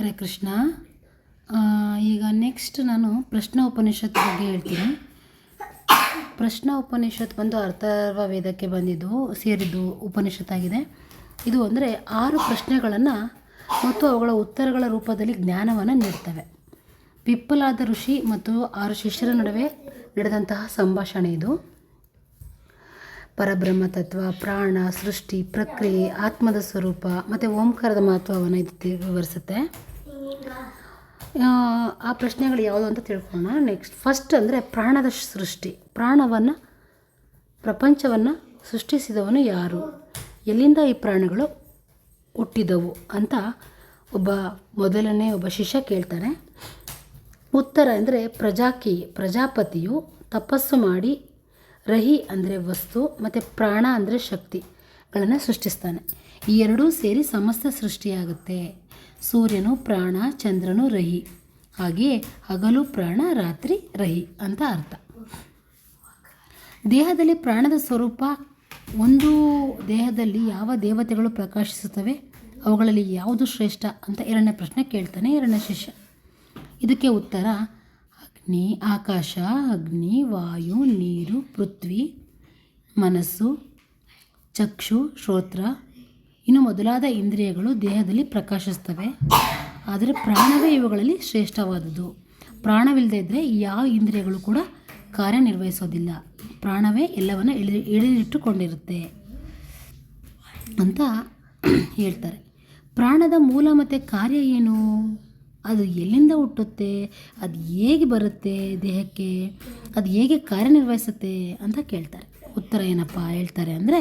ಹರೇ ಕೃಷ್ಣ. ಈಗ ನೆಕ್ಸ್ಟ್ ನಾನು ಪ್ರಶ್ನ ಉಪನಿಷತ್ ಬಗ್ಗೆ ಹೇಳ್ತೀನಿ. ಪ್ರಶ್ನ ಉಪನಿಷತ್ ಬಂದು ಅರ್ಥರ್ವ ವೇದಕ್ಕೆ ಬಂದಿದ್ದು, ಸೇರಿದ್ದು ಉಪನಿಷತ್ತಾಗಿದೆ ಇದು ಅಂದರೆ ಆರು ಪ್ರಶ್ನೆಗಳನ್ನು ಮತ್ತು ಅವುಗಳ ಉತ್ತರಗಳ ರೂಪದಲ್ಲಿ ಜ್ಞಾನವನ್ನು ನೀಡ್ತವೆ. ಪಿಪ್ಪಲಾದ ಋಷಿ ಮತ್ತು ಆರು ಶಿಷ್ಯರ ನಡುವೆ ನಡೆದಂತಹ ಸಂಭಾಷಣೆ ಇದು. ಪರಬ್ರಹ್ಮ ತತ್ವ ಪ್ರಾಣ ಸೃಷ್ಟಿ ಪ್ರಕ್ರಿಯೆ ಆತ್ಮದ ಸ್ವರೂಪ ಮತ್ತು ಓಂಕಾರದ ಮಹತ್ವವನ್ನು ಇದು ವಿವರಿಸುತ್ತೆ ಆ, ಆ ಪ್ರಶ್ನೆಗಳು ಯಾವುದು ಅಂತ ತಿಳ್ಕೊಳ್ಳೋಣ. ನೆಕ್ಸ್ಟ್ ಫಸ್ಟ್ ಅಂದರೆ ಪ್ರಾಣದ ಸೃಷ್ಟಿ. ಪ್ರಾಣವನ್ನು ಪ್ರಪಂಚವನ್ನು ಸೃಷ್ಟಿಸಿದವನು ಯಾರು? ಎಲ್ಲಿಂದ ಈ ಪ್ರಾಣಗಳು ಹುಟ್ಟಿದವು ಅಂತ ಒಬ್ಬ ಮೊದಲನೇ ಒಬ್ಬ ಶಿಷ್ಯ ಕೇಳ್ತಾನೆ. ಉತ್ತರ ಅಂದರೆ ಪ್ರಜಾಕಿ ಪ್ರಜಾಪತಿಯು ತಪಸ್ಸು ಮಾಡಿ ರಹಿ ಅಂದರೆ ವಸ್ತು, ಮತ್ತು ಪ್ರಾಣ ಅಂದರೆ ಶಕ್ತಿಗಳನ್ನು ಸೃಷ್ಟಿಸ್ತಾನೆ. ಈ ಎರಡೂ ಸೇರಿ ಸಮಸ್ತ ಸೃಷ್ಟಿಯಾಗುತ್ತೆ. ಸೂರ್ಯನು ಪ್ರಾಣ, ಚಂದ್ರನು ರಹಿ. ಹಾಗೆಯೇ ಹಗಲು ಪ್ರಾಣ, ರಾತ್ರಿ ರಹಿ ಅಂತ ಅರ್ಥ. ದೇಹದಲ್ಲಿ ಪ್ರಾಣದ ಸ್ವರೂಪ ಒಂದು ದೇಹದಲ್ಲಿ ಯಾವ ದೇವತೆಗಳು ಪ್ರಕಾಶಿಸುತ್ತವೆ, ಅವುಗಳಲ್ಲಿ ಯಾವುದು ಶ್ರೇಷ್ಠ ಅಂತ ಎರಡನೇ ಪ್ರಶ್ನೆ ಕೇಳ್ತಾನೆ ಎರಡನೇ ಶಿಷ್ಯ. ಇದಕ್ಕೆ ಉತ್ತರ ಅಗ್ನಿ, ಆಕಾಶ, ಅಗ್ನಿ, ವಾಯು, ನೀರು, ಪೃಥ್ವಿ, ಮನಸ್ಸು, ಚಕ್ಷು, ಶ್ರೋತ್ರ. ಇನ್ನು ಮೊದಲಾದ ಇಂದ್ರಿಯಗಳು ದೇಹದಲ್ಲಿ ಪ್ರಕಾಶಿಸ್ತವೆ ಆದರೆ ಪ್ರಾಣವೇ ಇವುಗಳಲ್ಲಿ ಶ್ರೇಷ್ಠವಾದುದು. ಪ್ರಾಣವಿಲ್ಲದೆ ಇದ್ದರೆ ಯಾವ ಇಂದ್ರಿಯಗಳು ಕೂಡ ಕಾರ್ಯನಿರ್ವಹಿಸೋದಿಲ್ಲ. ಪ್ರಾಣವೇ ಎಲ್ಲವನ್ನು ಇಳಿ ಇಳಿದಿಟ್ಟುಕೊಂಡಿರುತ್ತೆ ಅಂತ ಹೇಳ್ತಾರೆ. ಪ್ರಾಣದ ಮೂಲ ಮತ್ತು ಕಾರ್ಯ ಏನು? ಅದು ಎಲ್ಲಿಂದ ಹುಟ್ಟುತ್ತೆ? ಅದು ಹೇಗೆ ಬರುತ್ತೆ ದೇಹಕ್ಕೆ? ಅದು ಹೇಗೆ ಕಾರ್ಯನಿರ್ವಹಿಸುತ್ತೆ ಅಂತ ಕೇಳ್ತಾರೆ. ಉತ್ತರ ಏನಪ್ಪ ಹೇಳ್ತಾರೆ ಅಂದರೆ,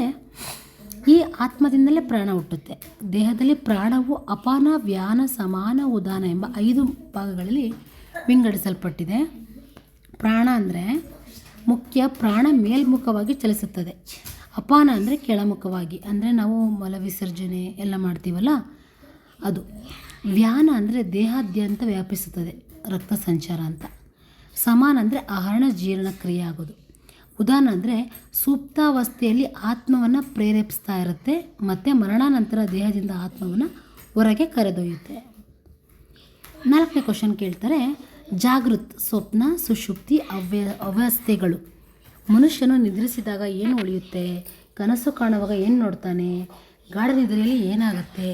ಈ ಆತ್ಮದಿಂದಲೇ ಪ್ರಾಣ ಹುಟ್ಟುತ್ತೆ. ದೇಹದಲ್ಲಿ ಪ್ರಾಣವು ಅಪಾನ, ವ್ಯಾನ, ಸಮಾನ, ಉದಾನ ಎಂಬ ಐದು ಭಾಗಗಳಲ್ಲಿ ವಿಂಗಡಿಸಲ್ಪಟ್ಟಿದೆ. ಪ್ರಾಣ ಅಂದರೆ ಮುಖ್ಯ, ಪ್ರಾಣ ಮೇಲ್ಮುಖವಾಗಿ ಚಲಿಸುತ್ತದೆ. ಅಪಾನ ಅಂದರೆ ಕೆಳಮುಖವಾಗಿ. ಅಂದರೆ ನಾವು ಮಲ ವಿಸರ್ಜನೆ ಎಲ್ಲ ಮಾಡ್ತೀವಲ್ಲ, ಅದು. ವ್ಯಾನ ಅಂದರೆ ದೇಹಾದ್ಯಂತ ವ್ಯಾಪಿಸುತ್ತದೆ, ರಕ್ತ ಸಂಚಾರ ಅಂತ. ಸಮಾನ ಅಂದರೆ ಆಹರಣ ಜೀರ್ಣ ಕ್ರಿಯೆ ಆಗೋದು. ಉದಾಹರಣೆ ಅಂದರೆ ಸುಪ್ತಾವಸ್ಥೆಯಲ್ಲಿ ಆತ್ಮವನ್ನು ಪ್ರೇರೇಪಿಸ್ತಾ ಇರುತ್ತೆ, ಮತ್ತು ಮರಣಾನಂತರ ದೇಹದಿಂದ ಆತ್ಮವನ್ನು ಹೊರಗೆ ಕರೆದೊಯ್ಯುತ್ತೆ. ನಾಲ್ಕನೇ ಕ್ವಶನ್ ಕೇಳ್ತಾರೆ, ಜಾಗೃತ್, ಸ್ವಪ್ನ ಸುಷುಪ್ತಿ ಅವ್ಯ, ಅವ್ಯವಸ್ಥೆಗಳು. ಮನುಷ್ಯನು ನಿದ್ರಿಸಿದಾಗ ಏನು ಉಳಿಯುತ್ತೆ? ಕನಸು ಕಾಣುವಾಗ ಏನು ನೋಡ್ತಾನೆ? ಗಾಢ ನಿದ್ರೆಯಲ್ಲಿ ಏನಾಗುತ್ತೆ?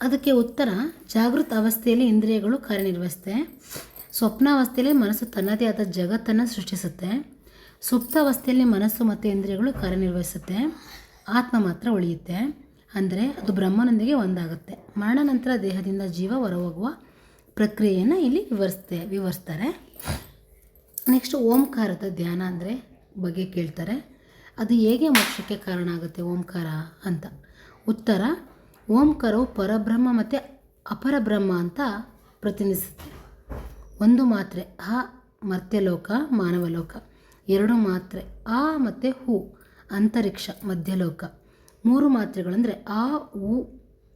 ಅದಕ್ಕೆ ಉತ್ತರ, ಜಾಗೃತ ಅವಸ್ಥೆಯಲ್ಲಿ ಇಂದ್ರಿಯಗಳು ಕಾರ್ಯನಿರ್ವಹಿಸುತ್ತೆ. ಸ್ವಪ್ನಾವಸ್ಥೆಯಲ್ಲಿ ಮನಸ್ಸು ತನ್ನದೇ ಆದ ಜಗತ್ತನ್ನು ಸೃಷ್ಟಿಸುತ್ತೆ. ಸುಪ್ತಾವಸ್ಥೆಯಲ್ಲಿ ಮನಸ್ಸು ಮತ್ತು ಇಂದ್ರಿಯಗಳು ಕಾರ್ಯನಿರ್ವಹಿಸುತ್ತೆ. ಆತ್ಮ ಮಾತ್ರ ಉಳಿಯುತ್ತೆ. ಅಂದರೆ ಅದು ಬ್ರಹ್ಮನೊಂದಿಗೆ ಒಂದಾಗುತ್ತೆ. ಮರಣ ನಂತರ ದೇಹದಿಂದ ಜೀವ ಹೊರಹೋಗುವ ಪ್ರಕ್ರಿಯೆಯನ್ನು ಇಲ್ಲಿ ವಿವರಿಸ್ತೆ, ವಿವರಿಸ್ತಾರೆ. ನೆಕ್ಸ್ಟ್ ಓಂಕಾರದ ಧ್ಯಾನ ಅಂದರೆ ಬಗ್ಗೆ ಕೇಳ್ತಾರೆ. ಅದು ಹೇಗೆ ಮೋಕ್ಷಕ್ಕೆ ಕಾರಣ ಆಗುತ್ತೆ ಓಂಕಾರ ಅಂತ. ಉತ್ತರ ಓಂಕಾರವು ಪರಬ್ರಹ್ಮ ಮತ್ತು ಅಪರಬ್ರಹ್ಮ ಅಂತ ಪ್ರತಿನಿಧಿಸುತ್ತೆ. ಒಂದು ಮಾತ್ರೆ, ಆ ಮರ್ತ್ಯಲೋಕ, ಮಾನವಲೋಕ. ಎರಡು ಮಾತ್ರೆ, ಆ ಮತ್ತು ಹೂ, ಅಂತರಿಕ್ಷ, ಮಧ್ಯಲೋಕ. ಮೂರು ಮಾತ್ರೆಗಳಂದರೆ ಆ, ಉ,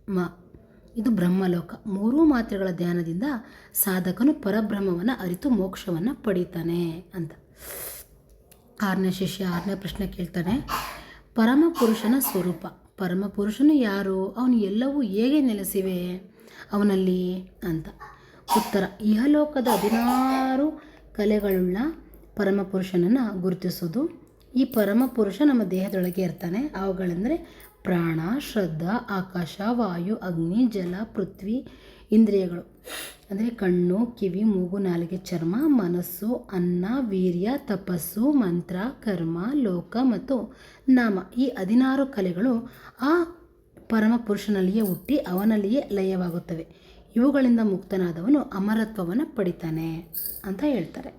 ಮ. ಇದು ಬ್ರಹ್ಮಲೋಕ. ಮೂರೂ ಮಾತ್ರೆಗಳ ಧ್ಯಾನದಿಂದ ಸಾಧಕನು ಪರಬ್ರಹ್ಮವನ್ನು ಅರಿತು ಮೋಕ್ಷವನ್ನು ಪಡೀತಾನೆ ಅಂತ. ಆರನೇ ಶಿಷ್ಯ, ಆರನೇ ಪ್ರಶ್ನೆ ಕೇಳ್ತಾನೆ. ಪರಮ ಪುರುಷನ ಸ್ವರೂಪ. ಪರಮ ಪುರುಷನು ಯಾರು? ಅವನು ಎಲ್ಲವೂ ಹೇಗೆ ನೆಲೆಸಿವೆ? ಅವನಲ್ಲಿ ಅಂತ. ಉತ್ತರ, ಇಹಲೋಕದ ಹದಿನಾರು ಕಲೆಗಳುಳ್ಳ ಪರಮ ಪುರುಷನನ್ನು ಗುರುತಿಸೋದು. ಈ ಪರಮ ಪುರುಷ ನಮ್ಮ ದೇಹದೊಳಗೆ ಇರ್ತಾನೆ. ಅವುಗಳೆಂದರೆ ಪ್ರಾಣ, ಶ್ರದ್ಧಾ, ಆಕಾಶ, ವಾಯು, ಅಗ್ನಿ, ಜಲ, ಪೃಥ್ವಿ ಇಂದ್ರಿಯಗಳು. ಅಂದರೆ ಕಣ್ಣು, ಕಿವಿ, ಮೂಗು, ನಾಲಿಗೆ, ಚರ್ಮ, ಮನಸ್ಸು, ಅನ್ನ, ವೀರ್ಯ, ತಪಸ್ಸು, ಮಂತ್ರ, ಕರ್ಮ, ಲೋಕ ಮತ್ತು ನಾಮ. ಈ ಹದಿನಾರು ಕಲೆಗಳು ಆ ಪರಮ ಪುರುಷನಲ್ಲಿಯೇ ಹುಟ್ಟಿ ಅವನಲ್ಲಿಯೇ ಲಯವಾಗುತ್ತವೆ. ಇವುಗಳಿಂದ ಮುಕ್ತನಾದವನು ಅಮರತ್ವವನ್ನು ಪಡಿತಾನೆ ಅಂತ ಹೇಳ್ತಾರೆ.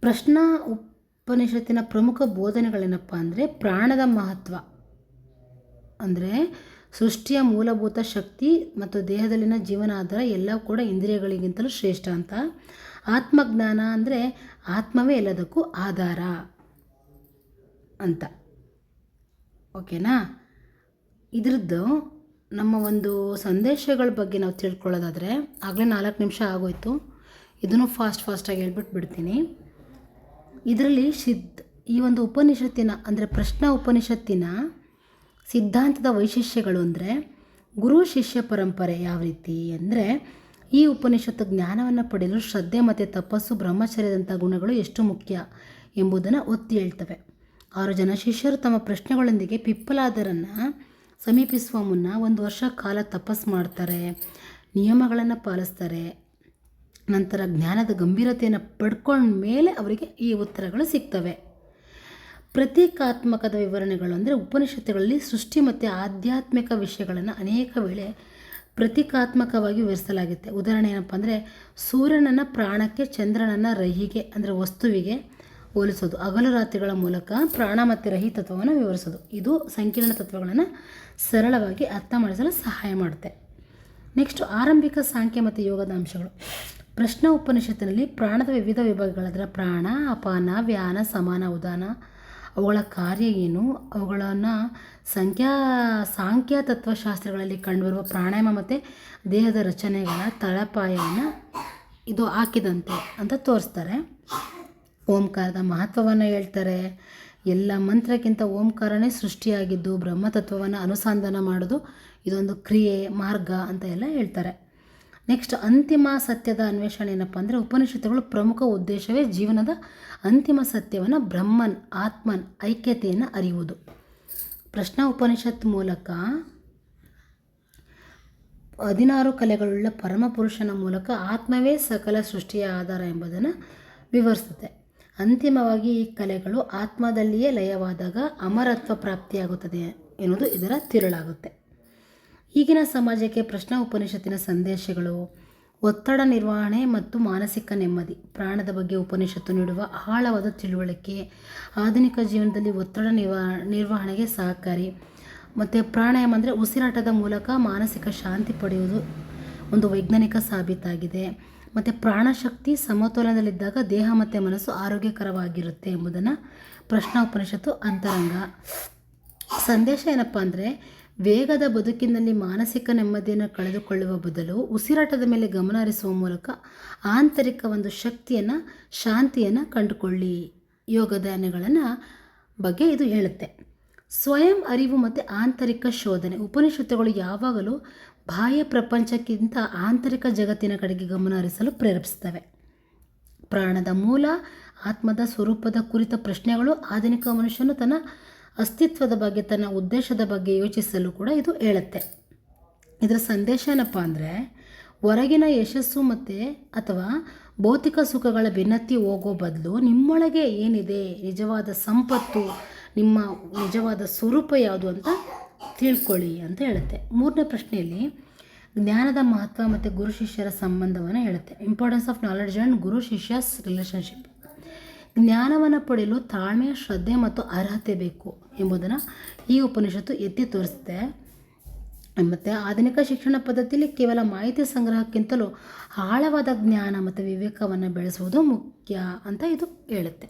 ಪ್ರಶ್ನಾ ಉಪನಿಷತ್ತಿನ ಪ್ರಮುಖ ಬೋಧನೆಗಳೇನಪ್ಪ ಅಂದರೆ ಪ್ರಾಣದ ಮಹತ್ವ. ಅಂದರೆ ಸೃಷ್ಟಿಯ ಮೂಲಭೂತ ಶಕ್ತಿ ಮತ್ತು ದೇಹದಲ್ಲಿನ ಜೀವನಾಧಾರ ಎಲ್ಲ ಕೂಡ ಇಂದ್ರಿಯಗಳಿಗಿಂತಲೂ ಶ್ರೇಷ್ಠ ಅಂತ. ಆತ್ಮಜ್ಞಾನ ಅಂದರೆ ಆತ್ಮವೇ ಎಲ್ಲದಕ್ಕೂ ಆಧಾರ ಅಂತ. ಓಕೆನಾ? ಇದ್ರದ್ದು ನಮ್ಮ ಒಂದು ಸಂದೇಶಗಳ ಬಗ್ಗೆ ನಾವು ತಿಳ್ಕೊಳ್ಳೋದಾದರೆ ಆಗಲೇ ನಾಲ್ಕು ನಿಮಿಷ ಆಗೋಯ್ತು. ಇದನ್ನು ಫಾಸ್ಟ್ ಫಾಸ್ಟಾಗಿ ಹೇಳ್ಬಿಟ್ಟು ಬಿಡ್ತೀನಿ. ಇದರಲ್ಲಿ ಸಿದ್ಧ ಈ ಒಂದು ಉಪನಿಷತ್ತಿನ ಅಂದರೆ ಪ್ರಶ್ನ ಉಪನಿಷತ್ತಿನ ಸಿದ್ಧಾಂತದ ವೈಶಿಷ್ಟ್ಯಗಳು ಅಂದರೆ ಗುರು ಶಿಷ್ಯ ಪರಂಪರೆ ಯಾವ ರೀತಿ ಅಂದರೆ ಈ ಉಪನಿಷತ್ತು ಜ್ಞಾನವನ್ನು ಪಡೆಯಲು ಶ್ರದ್ಧೆ ಮತ್ತು ತಪಸ್ಸು, ಬ್ರಹ್ಮಚರ್ಯದಂಥ ಗುಣಗಳು ಎಷ್ಟು ಮುಖ್ಯ ಎಂಬುದನ್ನು ಒತ್ತಿ ಹೇಳ್ತವೆ. ಆರು ಜನ ಶಿಷ್ಯರು ತಮ್ಮ ಪ್ರಶ್ನೆಗಳೊಂದಿಗೆ ಪಿಪ್ಪಲಾದರನ್ನು ಸಮೀಪಿಸುವ ಮುನ್ನ ಒಂದು ವರ್ಷ ಕಾಲ ತಪಸ್ ಮಾಡ್ತಾರೆ, ನಿಯಮಗಳನ್ನು ಪಾಲಿಸ್ತಾರೆ, ನಂತರ ಜ್ಞಾನದ ಗಂಭೀರತೆಯನ್ನು ಪಡ್ಕೊಂಡ ಮೇಲೆ ಅವರಿಗೆ ಈ ಉತ್ತರಗಳು ಸಿಗ್ತವೆ. ಪ್ರತೀಕಾತ್ಮಕದ ವಿವರಣೆಗಳು ಅಂದರೆ ಉಪನಿಷತ್ತುಗಳಲ್ಲಿ ಸೃಷ್ಟಿ ಮತ್ತು ಆಧ್ಯಾತ್ಮಿಕ ವಿಷಯಗಳನ್ನು ಅನೇಕ ವೇಳೆ ಪ್ರತೀಕಾತ್ಮಕವಾಗಿ ವಿವರಿಸಲಾಗುತ್ತೆ. ಉದಾಹರಣೆ ಏನಪ್ಪ ಅಂದರೆ ಸೂರ್ಯನನ್ನು ಪ್ರಾಣಕ್ಕೆ, ಚಂದ್ರನನ್ನು ರಹಿಗೆ ಅಂದರೆ ವಸ್ತುವಿಗೆ ಹೋಲಿಸೋದು. ಹಗಲು ರಾತ್ರಿಗಳ ಮೂಲಕ ಪ್ರಾಣ ಮತ್ತು ರಹಿ ತತ್ವವನ್ನು ವಿವರಿಸೋದು. ಇದು ಸಂಕೀರ್ಣ ತತ್ವಗಳನ್ನು ಸರಳವಾಗಿ ಅರ್ಥ ಮಾಡಿಸಲು ಸಹಾಯ ಮಾಡುತ್ತೆ. ನೆಕ್ಸ್ಟ್ ಆರಂಭಿಕ ಸಾಂಖ್ಯ ಮತ್ತು ಯೋಗದ ಅಂಶಗಳು. ಪ್ರಶ್ನ ಉಪನಿಷತ್ತಿನಲ್ಲಿ ಪ್ರಾಣದ ವಿವಿಧ ವಿಭಾಗಗಳಾದರೆ ಪ್ರಾಣ, ಅಪಾನ, ವ್ಯಾನ, ಸಮಾನ, ಉದಾನ ಅವುಗಳ ಕಾರ್ಯ ಏನು? ಅವುಗಳನ್ನು ಸಂಖ್ಯಾ, ಸಾಂಖ್ಯ ತತ್ವಶಾಸ್ತ್ರಗಳಲ್ಲಿ ಕಂಡುಬರುವ ಪ್ರಾಣಾಯಾಮ ಮತ್ತು ದೇಹದ ರಚನೆಗಳ ತಳಪಾಯವನ್ನು ಇದು ಹಾಕಿದಂತೆ ಅಂತ ತೋರಿಸ್ತಾರೆ. ಓಂಕಾರದ ಮಹತ್ವವನ್ನು ಹೇಳ್ತಾರೆ. ಎಲ್ಲ ಮಂತ್ರಕ್ಕಿಂತ ಓಂಕಾರನೇ ಸೃಷ್ಟಿಯಾಗಿದ್ದು, ಬ್ರಹ್ಮತತ್ವವನ್ನು ಅನುಸಂಧಾನ ಮಾಡೋದು, ಇದೊಂದು ಕ್ರಿಯೆ, ಮಾರ್ಗ ಅಂತ ಎಲ್ಲ ಹೇಳ್ತಾರೆ. ನೆಕ್ಸ್ಟ್ ಅಂತಿಮ ಸತ್ಯದ ಅನ್ವೇಷಣೆ ಏನಪ್ಪ ಅಂದರೆ ಉಪನಿಷತ್ತುಗಳು ಪ್ರಮುಖ ಉದ್ದೇಶವೇ ಜೀವನದ ಅಂತಿಮ ಸತ್ಯವನ್ನು ಬ್ರಹ್ಮನ್, ಆತ್ಮನ್ ಐಕ್ಯತೆಯನ್ನು ಅರಿಯುವುದು. ಪ್ರಶ್ನ ಉಪನಿಷತ್ ಮೂಲಕ ಹದಿನಾರು ಕಲೆಗಳುಳ್ಳ ಪರಮಪುರುಷನ ಮೂಲಕ ಆತ್ಮವೇ ಸಕಲ ಸೃಷ್ಟಿಯ ಆಧಾರ ಎಂಬುದನ್ನು ವಿವರಿಸುತ್ತೆ. ಅಂತಿಮವಾಗಿ ಈ ಕಲೆಗಳು ಆತ್ಮದಲ್ಲಿಯೇ ಲಯವಾದಾಗ ಅಮರತ್ವ ಪ್ರಾಪ್ತಿಯಾಗುತ್ತದೆ ಎನ್ನುವುದು ಇದರ ತಿರುಳಾಗುತ್ತೆ. ಈಗಿನ ಸಮಾಜಕ್ಕೆ ಪ್ರಶ್ನ ಉಪನಿಷತ್ತಿನ ಸಂದೇಶಗಳು, ಒತ್ತಡ ನಿರ್ವಹಣೆ ಮತ್ತು ಮಾನಸಿಕ ನೆಮ್ಮದಿ. ಪ್ರಾಣದ ಬಗ್ಗೆ ಉಪನಿಷತ್ತು ನೀಡುವ ಆಳವಾದ ತಿಳುವಳಿಕೆ, ಆಧುನಿಕ ಜೀವನದಲ್ಲಿ ಒತ್ತಡ ನಿರ್ವ, ನಿರ್ವಹಣೆಗೆ ಸಹಕಾರಿ ಮತ್ತು ಪ್ರಾಣಾಯಾಮ ಅಂದರೆ ಉಸಿರಾಟದ ಮೂಲಕ ಮಾನಸಿಕ ಶಾಂತಿ ಪಡೆಯುವುದು ಒಂದು ವೈಜ್ಞಾನಿಕ ಸಾಬೀತಾಗಿದೆ. ಮತ್ತು ಪ್ರಾಣಶಕ್ತಿ ಸಮತೋಲನದಲ್ಲಿದ್ದಾಗ ದೇಹ ಮತ್ತು ಮನಸ್ಸು ಆರೋಗ್ಯಕರವಾಗಿರುತ್ತೆ ಎಂಬುದನ್ನು ಪ್ರಶ್ನ ಉಪನಿಷತ್ತು ಅಂತರಂಗ. ಸಂದೇಶ ಏನಪ್ಪ ಅಂದರೆ ವೇಗದ ಬದುಕಿನಲ್ಲಿ ಮಾನಸಿಕ ನೆಮ್ಮದಿಯನ್ನು ಕಳೆದುಕೊಳ್ಳುವ ಬದಲು ಉಸಿರಾಟದ ಮೇಲೆ ಗಮನ ಹರಿಸುವ ಮೂಲಕ ಆಂತರಿಕ ಒಂದು ಶಕ್ತಿಯನ್ನು, ಶಾಂತಿಯನ್ನು ಕಂಡುಕೊಳ್ಳಿ. ಯೋಗದಾನಗಳನ್ನು ಬಗ್ಗೆ ಇದು ಹೇಳುತ್ತೆ. ಸ್ವಯಂ ಅರಿವು ಮತ್ತು ಆಂತರಿಕ ಶೋಧನೆ. ಉಪನಿಷತ್ತುಗಳು ಯಾವಾಗಲೂ ಬಾಹ್ಯ ಪ್ರಪಂಚಕ್ಕಿಂತ ಆಂತರಿಕ ಜಗತ್ತಿನ ಕಡೆಗೆ ಗಮನ ಹರಿಸಲು ಪ್ರೇರೇಪಿಸ್ತವೆ ಪ್ರಾಣದ ಮೂಲ, ಆತ್ಮದ ಸ್ವರೂಪದ ಕುರಿತ ಪ್ರಶ್ನೆಗಳು ಆಧುನಿಕ ಮನುಷ್ಯನು ತನ್ನ ಅಸ್ತಿತ್ವದ ಬಗ್ಗೆ, ತನ್ನ ಉದ್ದೇಶದ ಬಗ್ಗೆ ಯೋಚಿಸಲು ಕೂಡ ಇದು ಹೇಳುತ್ತೆ. ಇದರ ಸಂದೇಶ ಏನಪ್ಪ ಅಂದರೆ, ಹೊರಗಿನ ಯಶಸ್ಸು ಮತ್ತು ಅಥವಾ ಭೌತಿಕ ಸುಖಗಳ ಬೆನ್ನತ್ತಿ ಹೋಗೋ ಬದಲು ನಿಮ್ಮೊಳಗೆ ಏನಿದೆ, ನಿಜವಾದ ಸಂಪತ್ತು, ನಿಮ್ಮ ನಿಜವಾದ ಸ್ವರೂಪ ಯಾವುದು ಅಂತ ತಿಳ್ಕೊಳ್ಳಿ ಅಂತ ಹೇಳುತ್ತೆ. ಮೂರನೇ ಪ್ರಶ್ನೆಯಲ್ಲಿ ಜ್ಞಾನದ ಮಹತ್ವ ಮತ್ತು ಗುರು ಶಿಷ್ಯರ ಸಂಬಂಧವನ್ನು ಹೇಳುತ್ತೆ. Importance of knowledge and guru ಶಿಷ್ಯಸ್ relationship ಜ್ಞಾನವನ್ನು ಪಡೆಯಲು ತಾಳ್ಮೆ, ಶ್ರದ್ಧೆ ಮತ್ತು ಅರ್ಹತೆ ಬೇಕು. ಎಂಬುದನ್ನು ಈ ಉಪನಿಷತ್ತು ಎತ್ತಿ ತೋರಿಸುತ್ತೆ. ಮತ್ತು ಆಧುನಿಕ ಶಿಕ್ಷಣ ಪದ್ಧತಿಯಲ್ಲಿ ಕೇವಲ ಮಾಹಿತಿ ಸಂಗ್ರಹಕ್ಕಿಂತಲೂ ಆಳವಾದ ಜ್ಞಾನ ಮತ್ತು ವಿವೇಕವನ್ನು ಬೆಳೆಸುವುದು ಮುಖ್ಯ ಅಂತ ಇದು ಹೇಳುತ್ತೆ.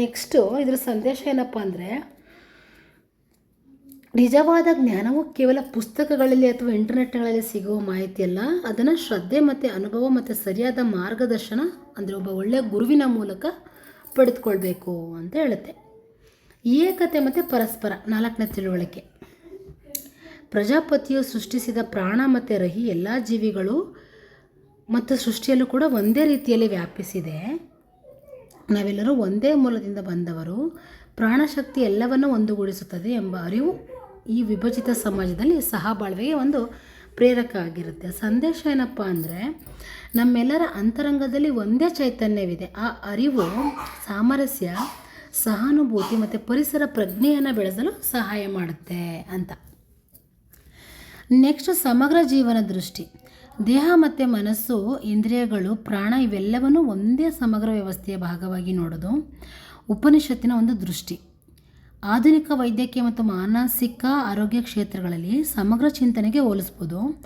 ನೆಕ್ಸ್ಟು ಇದರ ಸಂದೇಶ ಏನಪ್ಪ ಅಂದರೆ, ನಿಜವಾದ ಜ್ಞಾನವು ಕೇವಲ ಪುಸ್ತಕಗಳಲ್ಲಿ ಅಥವಾ ಇಂಟರ್ನೆಟ್ಗಳಲ್ಲಿ ಸಿಗುವ ಮಾಹಿತಿಯಲ್ಲ ಅದನ್ನು ಶ್ರದ್ಧೆ ಮತ್ತು ಅನುಭವ ಮತ್ತು ಸರಿಯಾದ ಮಾರ್ಗದರ್ಶನ, ಅಂದರೆ ಒಬ್ಬ ಒಳ್ಳೆಯ ಗುರುವಿನ ಮೂಲಕ ಪಡೆದುಕೊಳ್ಬೇಕು ಅಂತ ಹೇಳುತ್ತೆ. ಏಕತೆ ಮತ್ತು ಪರಸ್ಪರ, ನಾಲ್ಕನೇ ತಿಳುವಳಿಕೆ. ಪ್ರಜಾಪತಿಯು ಸೃಷ್ಟಿಸಿದ ಪ್ರಾಣ ಮತ್ತು ರಹಿ ಎಲ್ಲ ಜೀವಿಗಳು ಮತ್ತು ಸೃಷ್ಟಿಯಲ್ಲೂ ಕೂಡ ಒಂದೇ ರೀತಿಯಲ್ಲಿ ವ್ಯಾಪಿಸಿದೆ. ನಾವೆಲ್ಲರೂ ಒಂದೇ ಮೂಲದಿಂದ ಬಂದವರು, ಪ್ರಾಣಶಕ್ತಿ ಎಲ್ಲವನ್ನೂ ಒಂದುಗೂಡಿಸುತ್ತದೆ ಎಂಬ ಅರಿವು ಈ ವಿಭಜಿತ ಸಮಾಜದಲ್ಲಿ ಸಹಬಾಳ್ವೆಗೆ ಒಂದು ಪ್ರೇರಕ ಆಗಿರುತ್ತೆ. ಸಂದೇಶ ಏನಪ್ಪ ಅಂದರೆ, ನಮ್ಮೆಲ್ಲರ ಅಂತರಂಗದಲ್ಲಿ ಒಂದೇ ಚೈತನ್ಯವಿದೆ. ಆ ಅರಿವು, ಸಾಮರಸ್ಯ ಸಹಾನುಭೂತಿ ಮತ್ತು ಪರಿಸರ ಪ್ರಜ್ಞೆಯನ್ನು ಬೆಳೆಸಲು ಸಹಾಯ ಮಾಡುತ್ತೆ ಅಂತ. ನೆಕ್ಸ್ಟ್ ಸಮಗ್ರ ಜೀವನ ದೃಷ್ಟಿ. ದೇಹ ಮತ್ತು ಮನಸ್ಸು, ಇಂದ್ರಿಯಗಳು, ಪ್ರಾಣ ಇವೆಲ್ಲವನ್ನೂ ಒಂದೇ ಸಮಗ್ರ ವ್ಯವಸ್ಥೆಯ ಭಾಗವಾಗಿ ನೋಡೋದು ಉಪನಿಷತ್ತಿನ ಒಂದು ದೃಷ್ಟಿ. ಆಧುನಿಕ ವೈದ್ಯಕೀಯ ಮತ್ತು ಮಾನಸಿಕ ಆರೋಗ್ಯ ಕ್ಷೇತ್ರಗಳಲ್ಲಿ ಸಮಗ್ರ ಚಿಂತನೆಗೆ ಹೋಲಿಸ್ಬೋದು.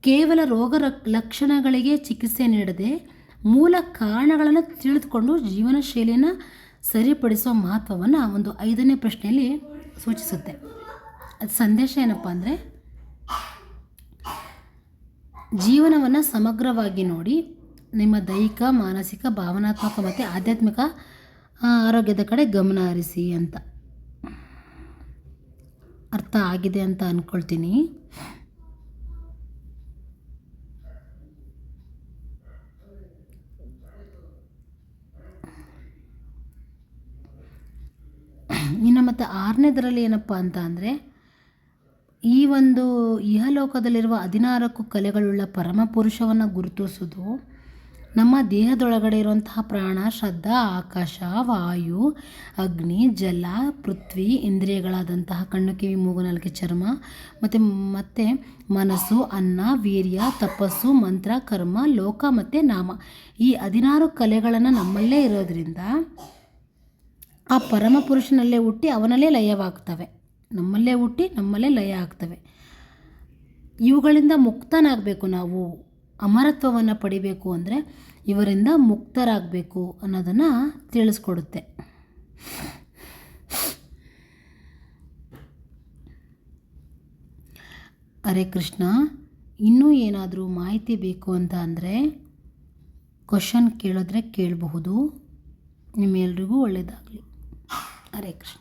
ಕೇವಲ ರೋಗ ಲಕ್ಷಣಗಳಿಗೆ ಚಿಕಿತ್ಸೆ ನೀಡದೆ ಮೂಲ ಕಾರಣಗಳನ್ನು ತಿಳಿದುಕೊಂಡು ಜೀವನ ಶೈಲಿಯನ್ನು ಸರಿಪಡಿಸುವ ಮಹತ್ವವನ್ನು ಒಂದು ಐದನೇ ಪ್ರಶ್ನೆಯಲ್ಲಿ ಸೂಚಿಸುತ್ತೆ. ಅದು ಸಂದೇಶ ಏನಪ್ಪ ಅಂದರೆ, ಜೀವನವನ್ನು ಸಮಗ್ರವಾಗಿ ನೋಡಿ, ನಿಮ್ಮ ದೈಹಿಕ, ಮಾನಸಿಕ, ಭಾವನಾತ್ಮಕ ಮತ್ತು ಆಧ್ಯಾತ್ಮಿಕ ಆರೋಗ್ಯದ ಕಡೆ ಗಮನ ಹರಿಸಿ ಅಂತ. ಅರ್ಥ ಆಗಿದೆ ಅಂತ ಅಂದ್ಕೊಳ್ತೀನಿ ಇನ್ನು ಮತ್ತು ಆರನೇದರಲ್ಲಿ ಏನಪ್ಪ ಅಂತ ಅಂದರೆ, ಈ ಒಂದು ಇಹಲೋಕದಲ್ಲಿರುವ ಹದಿನಾರಕ್ಕೂ ಕಲೆಗಳುಳ್ಳ ಪರಮ ಪುರುಷವನ್ನು ಗುರುತಿಸೋದು ನಮ್ಮ ದೇಹದೊಳಗಡೆ ಇರುವಂತಹ ಪ್ರಾಣ, ಶ್ರದ್ಧಾ, ಆಕಾಶ, ವಾಯು, ಅಗ್ನಿ, ಜಲ, ಪೃಥ್ವಿ, ಇಂದ್ರಿಯಗಳಾದಂತಹ ಕಣ್ಣು, ಕಿವಿ, ಮೂಗು, ನಾಲ್ಕು, ಚರ್ಮ ಮತ್ತು ಮತ್ತು ಮನಸ್ಸು, ಅನ್ನ, ವೀರ್ಯ, ತಪಸ್ಸು, ಮಂತ್ರ, ಕರ್ಮ, ಲೋಕ ಮತ್ತು ನಾಮ ಈ ಹದಿನಾರು ಕಲೆಗಳನ್ನು ನಮ್ಮಲ್ಲೇ ಇರೋದ್ರಿಂದ ಆ ಪರಮಪುರುಷನಲ್ಲೇ ಹುಟ್ಟಿ ಅವನಲ್ಲೇ ಲಯವಾಗ್ತವೆ. ನಮ್ಮಲ್ಲೇ ಹುಟ್ಟಿ ನಮ್ಮಲ್ಲೇ ಲಯ ಆಗ್ತವೆ. ಇವುಗಳಿಂದ ಮುಕ್ತನಾಗಬೇಕು ನಾವು. ಅಮರತ್ವವನ್ನು ಪಡಿಬೇಕು ಅಂದರೆ ಇವರಿಂದ ಮುಕ್ತರಾಗಬೇಕು ಅನ್ನೋದನ್ನು ತಿಳಿಸ್ಕೊಡುತ್ತೆ. ಅರೆ ಕೃಷ್ಣ, ಇನ್ನೂ ಏನಾದರೂ ಮಾಹಿತಿ ಬೇಕು ಅಂತ ಅಂದರೆ ಕ್ವಶನ್ ಕೇಳಿದ್ರೆ ಕೇಳಬಹುದು. ನಿಮ್ಮೆಲ್ರಿಗೂ ಒಳ್ಳೆಯದಾಗಲಿ ಹರೇ ಕೃಷ್ಣ